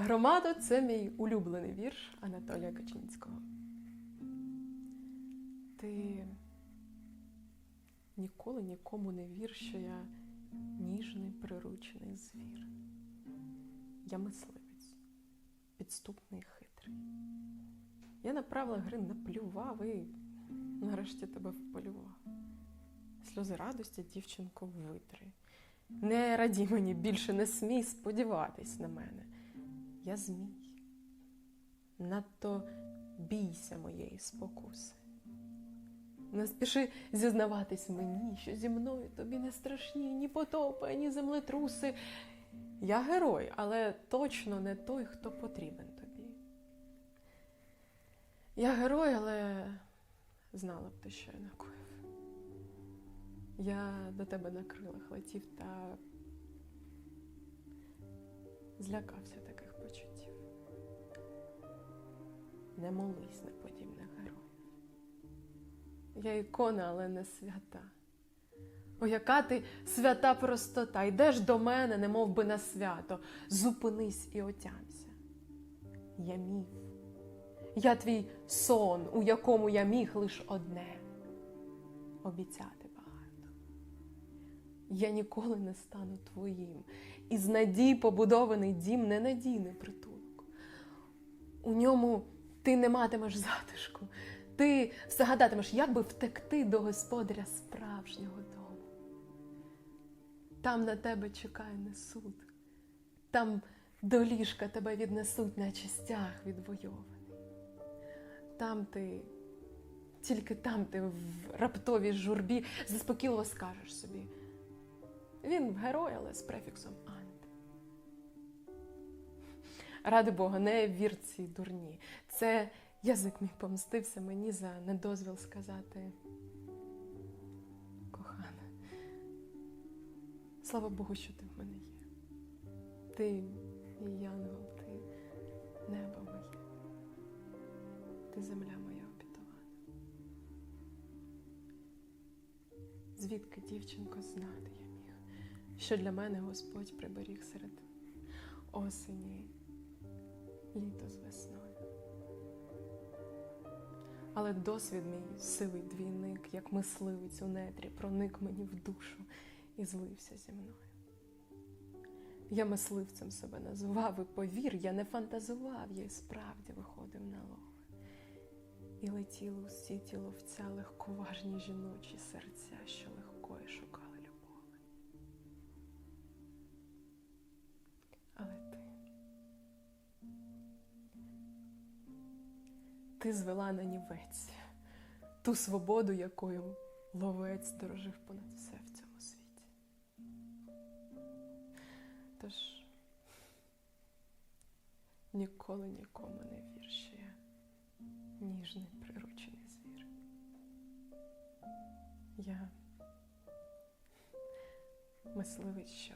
Громадо це мій улюблений вірш Анатолія Качинського. Ти ніколи нікому не вір, що я ніжний приручений звір. Я мисливець, підступний хитрий. Я на правила гри наплював і нарешті тебе вполював. Сльози радості, дівчинко, витри. Не раді мені більше не смій сподіватись на мене. Я змій. Надто бійся моєї спокуси. Не спіши зізнаватись мені, що зі мною тобі не страшні ні потопи, ні землетруси. Я герой, але точно не той, хто потрібен тобі. Я герой, але знала б ти, що я накоїв. Я до тебе на крилах летів та злякався таких Не молись на подібних героїв. Я ікона, але не свята. О, яка ти свята простота, йдеш до мене, не мов би на свято, зупинись і отямся. Я міф. Я твій сон, у якому я міг лиш одне обіцяти багато. Я ніколи не стану твоїм, і з надій побудований дім ненадійний притулок. У ньому ти не матимеш затишку, ти все гадатимеш, як би втекти до господаря справжнього дому. Там на тебе чекає не суд, там до ліжка тебе віднесуть, наче стяг відвойований. Там ти, тільки там ти в раптовій журбі заспокійливо скажеш собі. Він герой, але з префіксом ант. Ради Бога, не вір цій дурні. Це язик мій помстився мені за недозвіл сказати. Кохана, слава Богу, що ти в мене є. Ти мій янгол, ти небо моє, ти земля моя обітована. Звідки, дівчинко, знати я міг, що для мене Господь приберіг серед осені, літо з весною. Але досвід мій сивий двійник, як мисливець у нетрі, проник мені в душу і злився зі мною. Я мисливцем себе називав, і повір, я не фантазував, я й справді виходив на лови. І летіли усі ті ловця легковажні жіночі серця, що легкої шукали Ти звела на нівець ту свободу, якою ловець дорожив понад все в цьому світі. Тож ніколи нікому не вір, що я ніжний приручений звір. Я мисливець, що